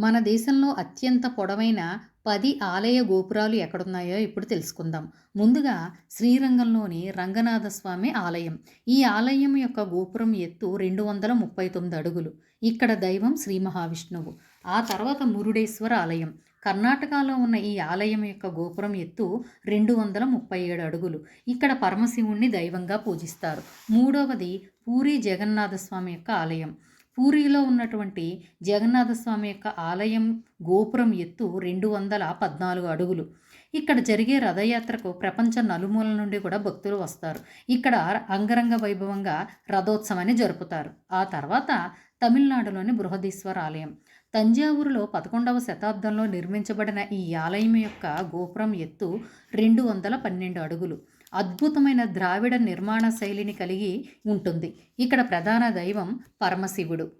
మన దేశంలో అత్యంత పొడవైన పది ఆలయ గోపురాలు ఎక్కడున్నాయో ఇప్పుడు తెలుసుకుందాం. ముందుగా శ్రీరంగంలోని రంగనాథ స్వామి ఆలయం. ఈ ఆలయం యొక్క గోపురం ఎత్తు రెండు వందల ముప్పై తొమ్మిది అడుగులు. ఇక్కడ దైవం శ్రీ మహావిష్ణువు. ఆ తర్వాత మురుడేశ్వర ఆలయం. కర్ణాటకలో ఉన్న ఈ ఆలయం యొక్క గోపురం ఎత్తు రెండు వందల ముప్పై ఏడు అడుగులు. ఇక్కడ పరమశివుణ్ణి దైవంగా పూజిస్తారు. మూడవది పూరి జగన్నాథ స్వామి యొక్క ఆలయం. పూరిలో ఉన్నటువంటి జగన్నాథస్వామి యొక్క ఆలయం గోపురం ఎత్తు రెండు వందల పద్నాలుగు అడుగులు. ఇక్కడ జరిగే రథయాత్రకు ప్రపంచ నలుమూలల నుండి కూడా భక్తులు వస్తారు. ఇక్కడ అంగరంగ వైభవంగా రథోత్సవాన్ని జరుపుతారు. ఆ తర్వాత తమిళనాడులోని బృహదీశ్వర ఆలయం. తంజావూరులో పదకొండవ శతాబ్దంలో నిర్మించబడిన ఈ ఆలయం యొక్క గోపురం ఎత్తు రెండు వందల పన్నెండు అడుగులు. అద్భుతమైన ద్రావిడ నిర్మాణ శైలిని కలిగి ఉంటుంది. ఇక్కడ ప్రధాన దైవం పరమశివుడు.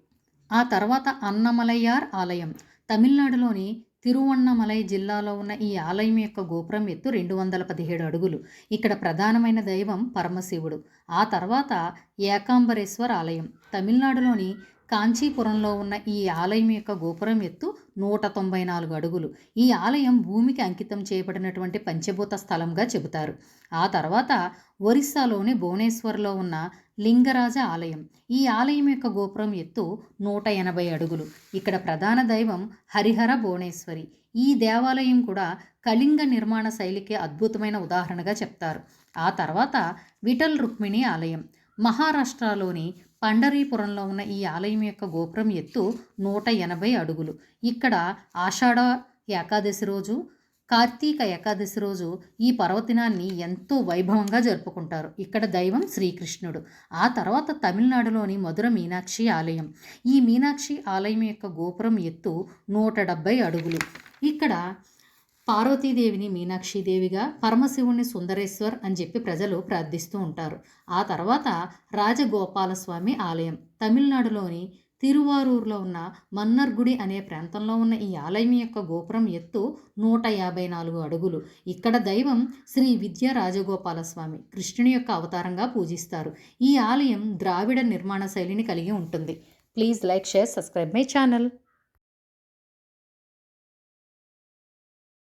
ఆ తర్వాత అన్నమలయ్యార్ ఆలయం. తమిళనాడులోని తిరువన్నమలై జిల్లాలో ఉన్న ఈ ఆలయం యొక్క గోపురం ఎత్తు రెండు వందల పదిహేడు అడుగులు. ఇక్కడ ప్రధానమైన దైవం పరమశివుడు. ఆ తర్వాత ఏకాంబరేశ్వర్ ఆలయం. తమిళనాడులోని కాంచీపురంలో ఉన్న ఈ ఆలయం యొక్క గోపురం ఎత్తు నూట తొంభై నాలుగు అడుగులు. ఈ ఆలయం భూమికి అంకితం చేయబడినటువంటి పంచభూత స్థలంగా చెబుతారు. ఆ తర్వాత ఒరిస్సాలోని భువనేశ్వర్లో ఉన్న లింగరాజ ఆలయం. ఈ ఆలయం యొక్క గోపురం ఎత్తు నూట ఎనభై అడుగులు. ఇక్కడ ప్రధాన దైవం హరిహర భువనేశ్వరి. ఈ దేవాలయం కూడా కళింగ నిర్మాణ శైలికి అద్భుతమైన ఉదాహరణగా చెప్తారు. ఆ తర్వాత విఠల్ రుక్మిణి ఆలయం. మహారాష్ట్రలోని పండరీపురంలో ఉన్న ఈ ఆలయం యొక్క గోపురం ఎత్తు నూట ఎనభై అడుగులు. ఇక్కడ ఆషాఢ ఏకాదశి రోజు కార్తీక ఏకాదశి రోజు ఈ పర్వదినాన్ని ఎంతో వైభవంగా జరుపుకుంటారు. ఇక్కడ దైవం శ్రీకృష్ణుడు. ఆ తర్వాత తమిళనాడులోని మధుర మీనాక్షి ఆలయం. ఈ మీనాక్షి ఆలయం యొక్క గోపురం ఎత్తు నూట డెబ్బై అడుగులు. ఇక్కడ పార్వతీదేవిని మీనాక్షిదేవిగా పరమశివుణ్ణి సుందరేశ్వర్ అని చెప్పి ప్రజలు ప్రార్థిస్తూ ఉంటారు. ఆ తర్వాత రాజగోపాలస్వామి ఆలయం. తమిళనాడులోని తిరువారూరులో ఉన్న మన్నర్గుడి అనే ప్రాంతంలో ఉన్న ఈ ఆలయం యొక్క గోపురం ఎత్తు నూట యాభై నాలుగు అడుగులు. ఇక్కడ దైవం శ్రీ విద్య రాజగోపాలస్వామి కృష్ణుని యొక్క అవతారంగా పూజిస్తారు. ఈ ఆలయం ద్రావిడ నిర్మాణ శైలిని కలిగి ఉంటుంది. Please like share subscribe my channel.